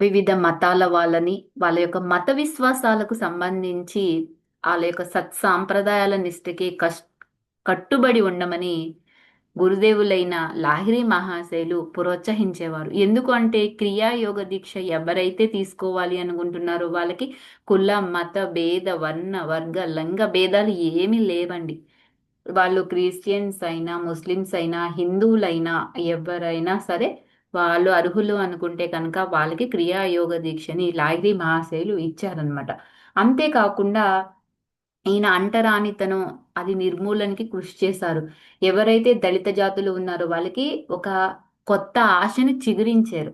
వివిధ మతాల వాళ్ళని వాళ్ళ యొక్క మత విశ్వాసాలకు సంబంధించి వాళ్ళ యొక్క సత్సాంప్రదాయాల నిష్ఠకి కష్ కట్టుబడి ఉండమని గురుదేవులైన లాహిరి మహాశయులు ప్రోత్సహించేవారు. ఎందుకంటే క్రియాయోగ దీక్ష ఎవరైతే తీసుకోవాలి అనుకుంటున్నారో వాళ్ళకి కుల మత భేద వర్ణ వర్గ లంగ భేదాలు ఏమీ లేవండి. వాళ్ళు క్రిస్టియన్స్ అయినా ముస్లిమ్స్ అయినా హిందువులైనా ఎవరైనా సరే వాళ్ళు అర్హులు అనుకుంటే కనుక వాళ్ళకి క్రియాయోగ దీక్షని లాగిరి మహాశయులు ఇచ్చారనమాట అంతేకాకుండా ఈయన అంటరానితనం అది నిర్మూలనకి కృషి చేశారు. ఎవరైతే దళిత జాతులు ఉన్నారో వాళ్ళకి ఒక కొత్త ఆశని చిగురించారు.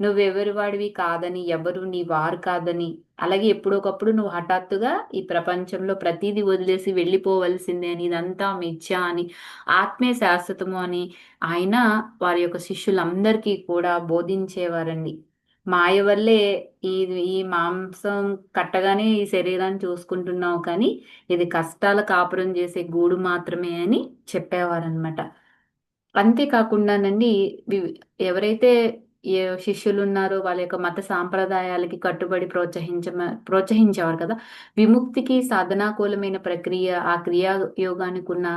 నువ్వెవరి వాడివి కాదని ఎవరు నీ వారు కాదని అలాగే ఎప్పుడొకప్పుడు నువ్వు హఠాత్తుగా ఈ ప్రపంచంలో ప్రతిదీ వదిలేసి వెళ్ళిపోవలసిందే అని ఇదంతా మిథ్య అని ఆత్మే శాశ్వతము అని ఆయన వారి యొక్క శిష్యులందరికీ కూడా బోధించేవారండి. మాయ వల్లే ఈ ఈ మాంసం కట్టగానే ఈ శరీరాన్ని చూసుకుంటున్నావు కానీ ఇది కష్టాల కాపురం చేసే గూడు మాత్రమే అని చెప్పేవారనమాట అంతేకాకుండానండి ఎవరైతే ఏ శిష్యులు ఉన్నారో వాళ్ళ యొక్క మత సాంప్రదాయాలకి కట్టుబడి ప్రోత్సహించ ప్రోత్సహించేవారు కదా. విముక్తికి సాధనాకూలమైన ప్రక్రియ ఆ క్రియాయోగానికి ఉన్న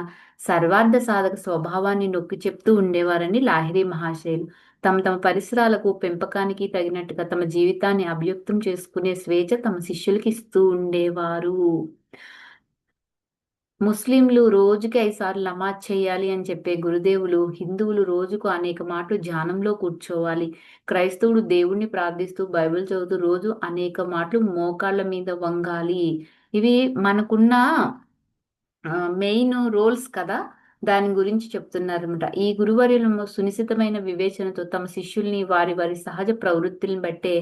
సర్వార్థ సాధక స్వభావాన్ని నొక్కి చెప్తూ ఉండేవారని లాహిరి మహాశయులు తమ తమ పరిసరాలకు పెంపకానికి తగినట్టుగా తమ జీవితాన్ని అభియుక్తం చేసుకునే స్వేచ్ఛ తమ శిష్యులకి ఇస్తూ ఉండేవారు. ముస్లింలు రోజుకి ఐదు సార్లు నమాజ్ చేయాలి అని చెప్పే గురుదేవులు హిందువులు రోజుకు అనేక మాటలు ధ్యానంలో కూర్చోవాలి. క్రైస్తవుడు దేవుణ్ణి ప్రార్థిస్తూ బైబిల్ చదువుతూ రోజు అనేక మాటలు మోకాళ్ళ మీద వంగాలి. ఇవి మనకున్న మెయిన్ రోల్స్ కదా. దాని గురించి చెప్తున్నారన్నమాట. ఈ గురువర్యులము సునిశ్చితమైన వివేచనతో తమ శిష్యుల్ని వారి వారి సహజ ప్రవృత్తులను బట్టే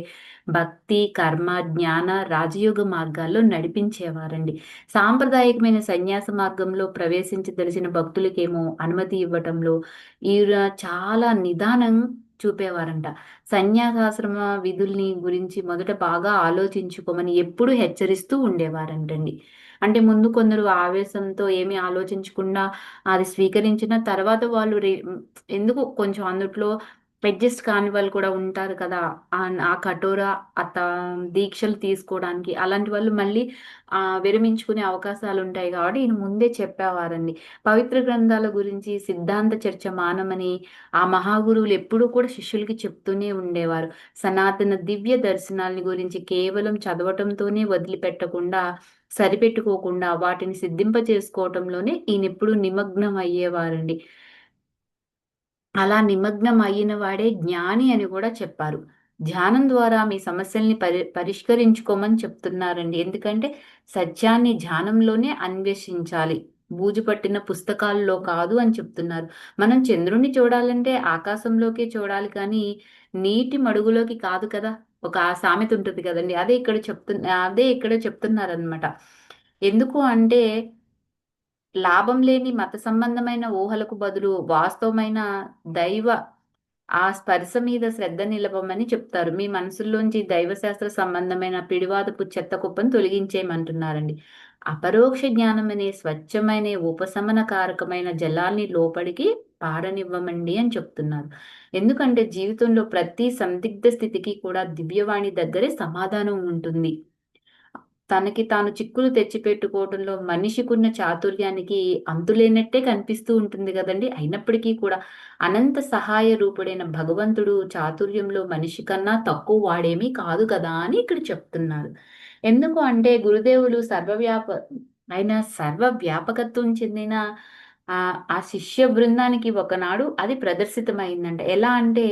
భక్తి కర్మ జ్ఞాన రాజయోగ మార్గాల్లో నడిపించేవారండి. సాంప్రదాయకమైన సన్యాస మార్గంలో ప్రవేశించదలిచిన భక్తులకేమో అనుమతి ఇవ్వటంలో ఈ చాలా నిదానం చూపేవారంట. సన్యాసాశ్రమ విధుల్ని గురించి మొదట బాగా ఆలోచించుకోమని ఎప్పుడు హెచ్చరిస్తూ ఉండేవారంటండి. అంటే ముందు కొందరు ఆవేశంతో ఏమి ఆలోచించకుండా అది స్వీకరించిన తర్వాత వాళ్ళు ఎందుకు కొంచెం అందుట్లో అడ్జస్ట్ కాని వాళ్ళు కూడా ఉంటారు కదా ఆ కఠోర అత దీక్షలు తీసుకోవడానికి. అలాంటి వాళ్ళు మళ్ళీ ఆ విరమించుకునే అవకాశాలు ఉంటాయి కాబట్టి ఈయన ముందే చెప్పేవారండి. పవిత్ర గ్రంథాల గురించి సిద్ధాంత చర్చ మానమని ఆ మహాగురువులు ఎప్పుడూ కూడా శిష్యులకి చెప్తూనే ఉండేవారు. సనాతన దివ్య దర్శనాలని గురించి కేవలం చదవటంతోనే వదిలిపెట్టకుండా సరిపెట్టుకోకుండా వాటిని సిద్ధింప చేసుకోవటంలోనే ఈయన ఎప్పుడు నిమగ్నం అయ్యేవారండి అలా నిమగ్నం అయిన వాడే జ్ఞాని అని కూడా చెప్పారు. ధ్యానం ద్వారా మీ సమస్యల్ని పరి పరిష్కరించుకోమని చెప్తున్నారండి. ఎందుకంటే సత్యాన్ని ధ్యానంలోనే అన్వేషించాలి. బూజు పట్టిన పుస్తకాల్లో కాదు అని చెప్తున్నారు. మనం చంద్రుణ్ణి చూడాలంటే ఆకాశంలోకే చూడాలి కానీ నీటి మడుగులోకి కాదు కదా. ఒక సామెత ఉంటుంది కదండి. అదే ఇక్కడ చెప్తున్న అదే ఇక్కడ చెప్తున్నారనమాట ఎందుకు అంటే లాభం లేని మత సంబంధమైన ఊహలకు బదులు వాస్తవమైన దైవ ఆ స్పర్శ మీద శ్రద్ధ నిలపమని చెప్తారు. మీ మనసుల్లోంచి దైవశాస్త్ర సంబంధమైన పిడివాదపు చెత్త కుప్పను తొలగించేయమంటున్నారండి. అపరోక్ష జ్ఞానం అనే స్వచ్ఛమైన ఉపశమనకారకమైన జలాన్ని లోపలికి పాడనివ్వమండి అని చెప్తున్నారు. ఎందుకంటే జీవితంలో ప్రతి సందిగ్ధ స్థితికి కూడా దివ్యవాణి దగ్గరే సమాధానం ఉంటుంది. తనకి తాను చిక్కులు తెచ్చిపెట్టుకోవడంలో మనిషికున్న చాతుర్యానికి అంతులేనట్టే కనిపిస్తూ ఉంటుంది కదండి. అయినప్పటికీ కూడా అనంత సహాయ రూపుడైన భగవంతుడు చాతుర్యంలో మనిషి కన్నా తక్కువ వాడేమీ కాదు కదా అని ఇక్కడ చెప్తున్నారు. ఎందుకు అంటే గురుదేవులు సర్వవ్యాప ఆయన సర్వ వ్యాపకత్వం చెందిన ఆ ఆ శిష్య బృందానికి ఒకనాడు అది ప్రదర్శితమైందంట. ఎలా అంటే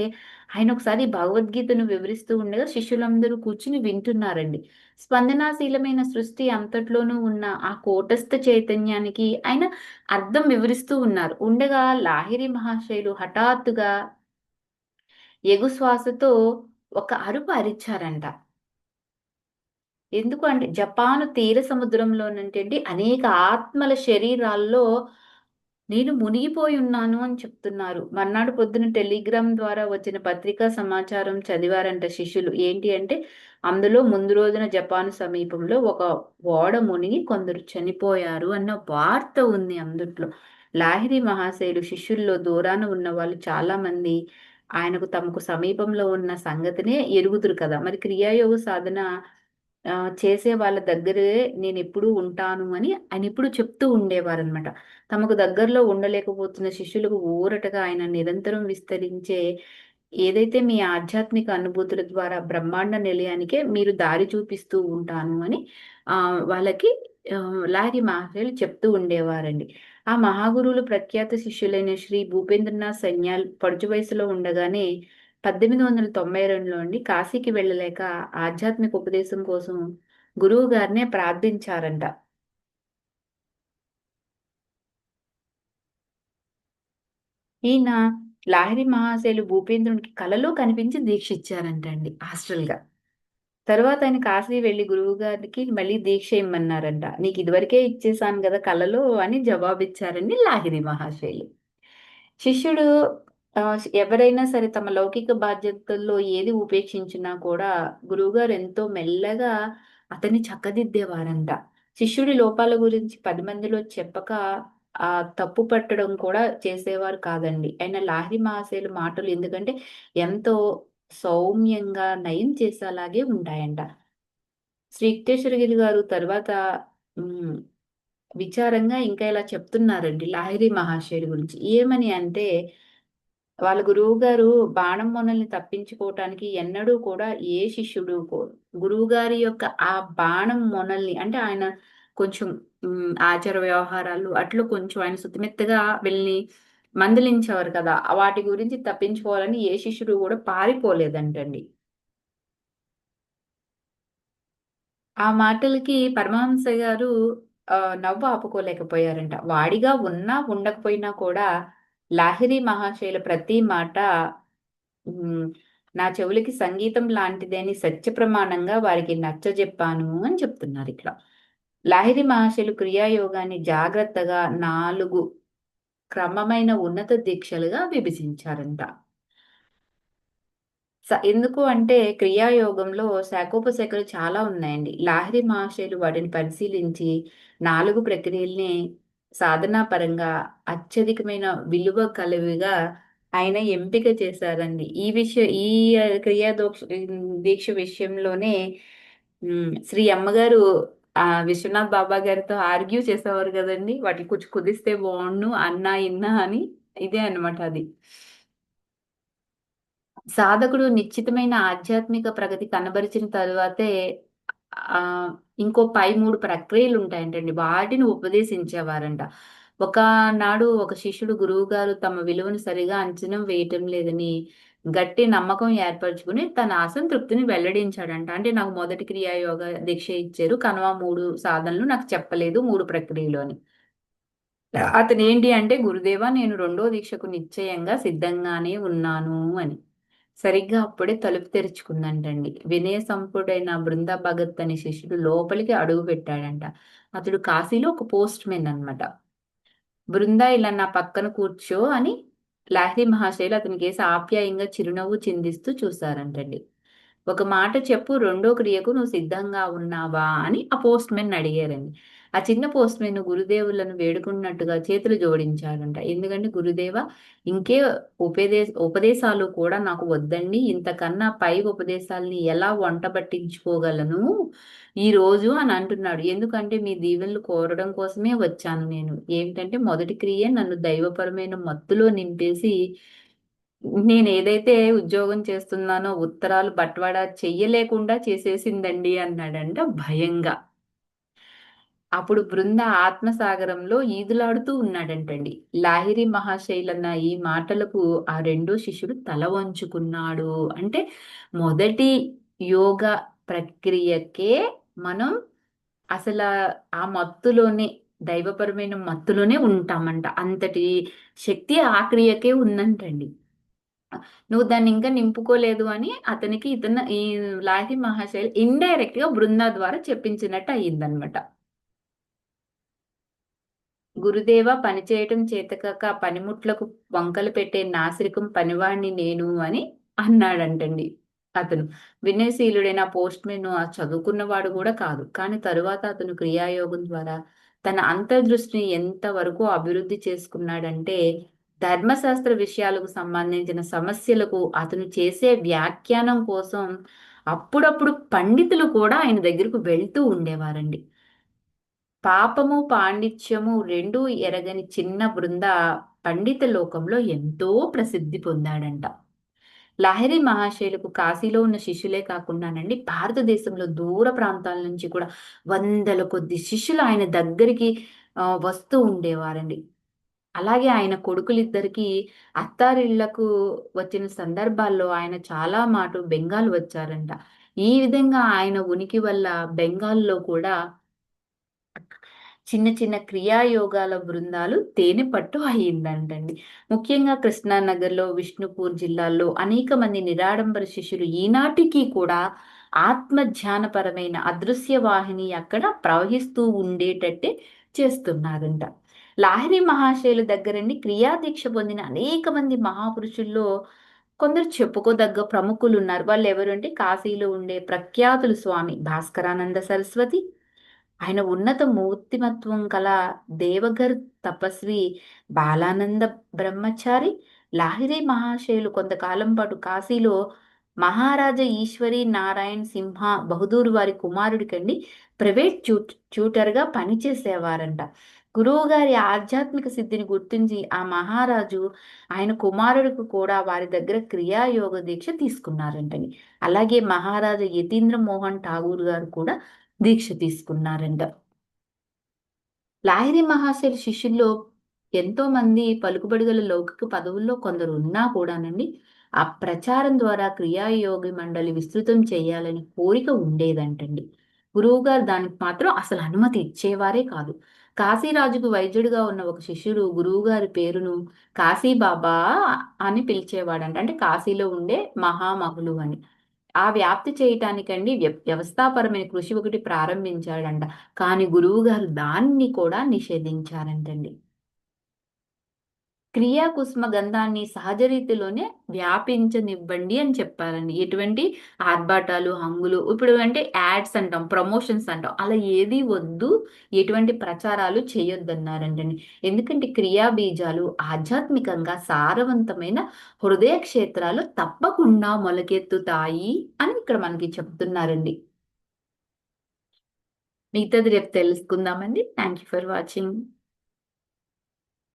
ఆయన ఒకసారి భగవద్గీతను వివరిస్తూ ఉండగా శిష్యులందరూ కూర్చుని వింటున్నారండి. స్పందనాశీలమైన సృష్టి అంతట్లోనూ ఉన్న ఆ కోటస్థ చైతన్యానికి ఆయన అర్థం వివరిస్తూ ఉన్నారు. ఉండగా లాహిరి మహాశయులు హఠాత్తుగా ఎగుశ్వాసతో ఒక అరుపు అరిచారంట. ఎందుకు అంటే జపాను తీర సముద్రంలోనంటే అనేక ఆత్మల శరీరాల్లో నేను మునిగిపోయి ఉన్నాను అని చెప్తున్నారు. మర్నాడు పొద్దున టెలిగ్రామ్ ద్వారా వచ్చిన పత్రికా సమాచారం చదివారంట శిష్యులు. ఏంటి అంటే అందులో ముందు రోజున జపాన్ సమీపంలో ఒక ఓడ మునిగి కొందరు చనిపోయారు అన్న వార్త ఉంది అందుట్లో. లాహిరి మహాశయులు శిష్యుల్లో దూరాన ఉన్న వాళ్ళు చాలా మంది ఆయనకు తమకు సమీపంలో ఉన్న సంగతినే ఎరుగుదురు కదా. మరి క్రియాయోగ సాధన చేసే వాళ్ళ దగ్గరే నేను ఎప్పుడూ ఉంటాను అని ఆయన ఎప్పుడు చెప్తూ ఉండేవారనమాట తమకు దగ్గరలో ఉండలేకపోతున్న శిష్యులకు ఊరటగా ఆయన నిరంతరం విస్తరించే ఏదైతే మీ ఆధ్యాత్మిక అనుభూతుల ద్వారా బ్రహ్మాండ నిలయానికే మీరు దారి చూపిస్తూ ఉంటాను అని ఆ వాళ్ళకి లాగి మహాశయులు చెప్తూ ఉండేవారండి. ఆ మహాగురువులు ప్రఖ్యాత శిష్యులైన శ్రీ భూపేంద్రనాథ్ సైన్యాల్ పడుచు వయసులో ఉండగానే పద్దెనిమిది వందల తొంభై రెండులో అండి కాశీకి వెళ్ళలేక ఆధ్యాత్మిక ఉపదేశం కోసం గురువు గారినే ప్రార్థించారంట. ఈయన లాహిరి మహాశైలు భూపేంద్రునికి కలలో కనిపించి దీక్ష ఇచ్చారంటండి హాస్టల్గా. గా తర్వాత ఆయన కాశీ వెళ్ళి గురువు గారికి మళ్ళీ దీక్ష ఇమ్మన్నారంట నీకు ఇదివరకే ఇచ్చేసాను కదా కలలో అని జవాబిచ్చారండి లాహిరి మహాశైలు. శిష్యుడు ఎవరైనా సరే తమ లౌకిక బాధ్యతల్లో ఏది ఉపేక్షించినా కూడా గురువుగారు ఎంతో మెల్లగా అతన్ని చక్కదిద్దేవారంట. శిష్యుడి లోపాల గురించి పది మందిలో చెప్పక ఆ తప్పు పట్టడం కూడా చేసేవారు కాదండి. ఆయన లాహిరి మహాశయుల మాటలు ఎందుకంటే ఎంతో సౌమ్యంగా నయం చేసేలాగే ఉంటాయంట. శ్రీ గారు తర్వాత విచారంగా ఇంకా ఇలా చెప్తున్నారండి లాహిరి మహాశయుడి గురించి. ఏమని అంటే వాళ్ళ గురువు గారు బాణం మొనల్ని తప్పించుకోవటానికి ఎన్నడూ కూడా ఏ శిష్యుడు గురువు గారి యొక్క ఆ బాణం మొనల్ని అంటే ఆయన కొంచెం ఆచార వ్యవహారాలు అట్లు కొంచెం ఆయన సుతిమెత్తగా వెళ్ళి మందలించేవారు కదా వాటి గురించి తప్పించుకోవాలని ఏ శిష్యుడు కూడా పారిపోలేదంటండి. ఆ మాటలకి పరమహంస గారు నవ్వు ఆపుకోలేకపోయారంట. వాడిగా ఉన్నా ఉండకపోయినా కూడా లాహిరి మహాశయుల ప్రతి మాట నా చెవులకి సంగీతం లాంటిదని సత్య ప్రమాణంగా వారికి నచ్చజెప్పాను అని చెప్తున్నారు ఇక్కడ లాహిరి మహాశైలు క్రియాయోగాన్ని జాగ్రత్తగా నాలుగు క్రమమైన ఉన్నత దీక్షలుగా విభజించారంట. ఎందుకు అంటే క్రియాయోగంలో శాఖోపశాఖలు చాలా ఉన్నాయండి. లాహిరి మహాశయులు వాటిని పరిశీలించి నాలుగు ప్రక్రియల్ని సాధనా పరంగా అత్యధికమైన విలువ కలవిగా ఆయన ఎంపిక చేశారండి. ఈ విషయం ఈ క్రియా దీక్ష విషయంలోనే శ్రీ అమ్మగారు ఆ విశ్వనాథ్ బాబా గారితో ఆర్గ్యూ చేసేవారు కదండి. వాటికి కొంచెం కుదిస్తే బాగుండు అన్నా ఇన్నా అని. ఇదే అనమాట అది. సాధకుడు నిశ్చితమైన ఆధ్యాత్మిక ప్రగతి కనబరిచిన తరువాతే ఇంకో పై మూడు ప్రక్రియలు ఉంటాయంటండి వాటిని ఉపదేశించేవారంట. ఒకనాడు ఒక శిష్యుడు గురువు గారు తమ విలువను సరిగా అంచనా వేయటం లేదని గట్టి నమ్మకం ఏర్పరచుకుని తన అసంతృప్తిని వెల్లడించాడంట. అంటే నాకు మొదటి క్రియాయోగ దీక్ష ఇచ్చారు. కనువ మూడు సాధనలు నాకు చెప్పలేదు మూడు ప్రక్రియలు అని అతను ఏంటి అంటే గురుదేవ నేను రెండో దీక్షకు నిశ్చయంగా సిద్ధంగానే ఉన్నాను అని. సరిగ్గా అప్పుడే తలుపు తెరుచుకుందంటండి. వినయ సంపుడైన బృందా భగత్ అనే శిష్యుడు లోపలికి అడుగు పెట్టాడంట. అతడు కాశీలో ఒక పోస్ట్ మెన్ అనమాట బృందా ఇలా నా పక్కన కూర్చో అని లాహిరి మహాశయులు అతనికి వేసి ఆప్యాయంగా చిరునవ్వు చిందిస్తూ చూశారంటండి. ఒక మాట చెప్పు రెండో క్రియకు నువ్వు సిద్ధంగా ఉన్నావా అని ఆ పోస్ట్ మెన్ అడిగారండి. ఆ చిన్న పోస్ట్ మెన్ గురుదేవులను వేడుకున్నట్టుగా చేతులు జోడించాడంట ఎందుకంటే గురుదేవ ఇంకే ఉపదేశ ఉపదేశాలు కూడా నాకు వద్దండి. ఇంతకన్నా పై ఉపదేశాలని ఎలా వంట పట్టించుకోగలను ఈ రోజు అని అంటున్నాడు. ఎందుకంటే మీ దీవెనలు కోరడం కోసమే వచ్చాను నేను. ఏమిటంటే మొదటి క్రియ నన్ను దైవపరమైన మత్తులో నింపేసి నేను ఏదైతే ఉద్యోగం చేస్తున్నానో ఉత్తరాలు బట్వాడా చెయ్యలేకుండా చేసేసిందండి అన్నాడంట భయంగా. అప్పుడు బృంద ఆత్మసాగరంలో ఈదులాడుతూ ఉన్నాడంటండి. లాహిరి మహాశైలన్న ఈ మాటలకు ఆ రెండో శిష్యుడు తల వంచుకున్నాడు. అంటే మొదటి యోగ ప్రక్రియకే మనం అసలు ఆ మత్తులోనే దైవపరమైన మత్తులోనే ఉంటామంట. అంతటి శక్తి ఆ క్రియకే ఉందంటండి. నువ్వు దాన్ని ఇంకా నింపుకోలేదు అని అతనికి ఇతను ఈ లాహి మహాశైలి ఇండైరెక్ట్గా బృందా ద్వారా చెప్పించినట్టు అయ్యిందనమాట. గురుదేవ పనిచేయటం చేతకాక పనిముట్లకు వంకలు పెట్టే నాసిరికం పనివాణ్ణి నేను అని అన్నాడంటండి అతను. వినయశీలుడైన పోస్ట్ మెన్ చదువుకున్నవాడు కూడా కాదు. కానీ తరువాత అతను క్రియాయోగం ద్వారా తన అంతర్దృష్టిని ఎంతవరకు అభివృద్ధి చేసుకున్నాడంటే ధర్మశాస్త్ర విషయాలకు సంబంధించిన సమస్యలకు అతను చేసే వ్యాఖ్యానం కోసం అప్పుడప్పుడు పండితులు కూడా ఆయన దగ్గరకు వెళ్తూ ఉండేవారండి. పాపము పాండిత్యము రెండూ ఎరగని చిన్న బృంద పండిత లోకంలో ఎంతో ప్రసిద్ధి పొందాడంట. లహరి మహాశైలకు కాశీలో ఉన్న శిష్యులే కాకుండానండి భారతదేశంలో దూర ప్రాంతాల నుంచి కూడా వందల కొద్ది శిష్యులు ఆయన దగ్గరికి వస్తూ ఉండేవారండి. అలాగే ఆయన కొడుకులిద్దరికి అత్తారిళ్ళకు వచ్చిన సందర్భాల్లో ఆయన చాలా మాట బెంగాల్ వచ్చారంట. ఈ విధంగా ఆయన ఉనికి వల్ల బెంగాల్లో కూడా చిన్న చిన్న క్రియాయోగాల బృందాలు తేనె పట్టు అయిందంటండి ముఖ్యంగా కృష్ణానగర్లో విష్ణుపూర్ జిల్లాల్లో అనేక మంది నిరాడంబర శిష్యులు ఈనాటికి కూడా ఆత్మధ్యానపరమైన అదృశ్య వాహిని అక్కడ ప్రవహిస్తూ ఉండేటట్టే చేస్తున్నారంట. లాహిరి మహాశైలు దగ్గరండి క్రియాదీక్ష పొందిన అనేక మంది మహాపురుషుల్లో కొందరు చెప్పుకోదగ్గ ప్రముఖులు ఉన్నారు వాళ్ళు ఎవరు అంటే కాశీలో ఉండే ప్రఖ్యాతులు స్వామి భాస్కరానంద సరస్వతి ఆయన ఉన్నత మూర్తిమత్వం కల దేవగర్ తపస్వి బాలానంద బ్రహ్మచారి లాహిరి మహాశయులు కొంతకాలం పాటు కాశీలో మహారాజా ఈశ్వరి నారాయణ్ సింహ బహదూర్ వారి కుమారుడికండి ప్రైవేట్ ట్యూ ట్యూటర్గా పనిచేసేవారంట. గురువు గారి ఆధ్యాత్మిక సిద్ధిని గుర్తించి ఆ మహారాజు ఆయన కుమారుడికి కూడా వారి దగ్గర క్రియాయోగ దీక్ష తీసుకున్నారంటని అలాగే మహారాజా యతీంద్ర మోహన్ ఠాగూర్ గారు కూడా దీక్ష తీసుకున్నారంట. లాహిరి మహాశయ శిష్యుల్లో ఎంతో మంది పలుకుబడిగల లౌకిక పదవుల్లో కొందరు ఉన్నా కూడానండి ఆ ప్రచారం ద్వారా క్రియాయోగి మండలి విస్తృతం చేయాలని కోరిక ఉండేదంటండి. గురువుగారు దానికి మాత్రం అసలు అనుమతి ఇచ్చేవారే కాదు. కాశీరాజుకు వైద్యుడిగా ఉన్న ఒక శిష్యుడు గురువుగారి పేరును కాశీబాబా అని పిలిచేవాడంట. అంటే కాశీలో ఉండే మహామహులు అని. ఆ వ్యాప్తి చేయటానికండి వ్యవస్థాపరమైన కృషి ఒకటి ప్రారంభించాడంట. కానీ గురువు గారు దాన్ని కూడా నిషేధించారంటండి. క్రియాకుస్మ గంధాన్ని సహజ రీతిలోనే వ్యాపించనివ్వండి అని చెప్పారండి. ఎటువంటి ఆర్భాటాలు హంగులు ఇప్పుడు అంటే యాడ్స్ అంటాం ప్రమోషన్స్ అంటాం అలా ఏది వద్దు ఎటువంటి ప్రచారాలు చేయొద్దన్నారంటండి. ఎందుకంటే క్రియా బీజాలు ఆధ్యాత్మికంగా సారవంతమైన హృదయ క్షేత్రాలు తప్పకుండా మొలకెత్తుతాయి అని ఇక్కడ మనకి చెప్తున్నారండి. మిగతాది రేపు తెలుసుకుందామండి. Thank you for watching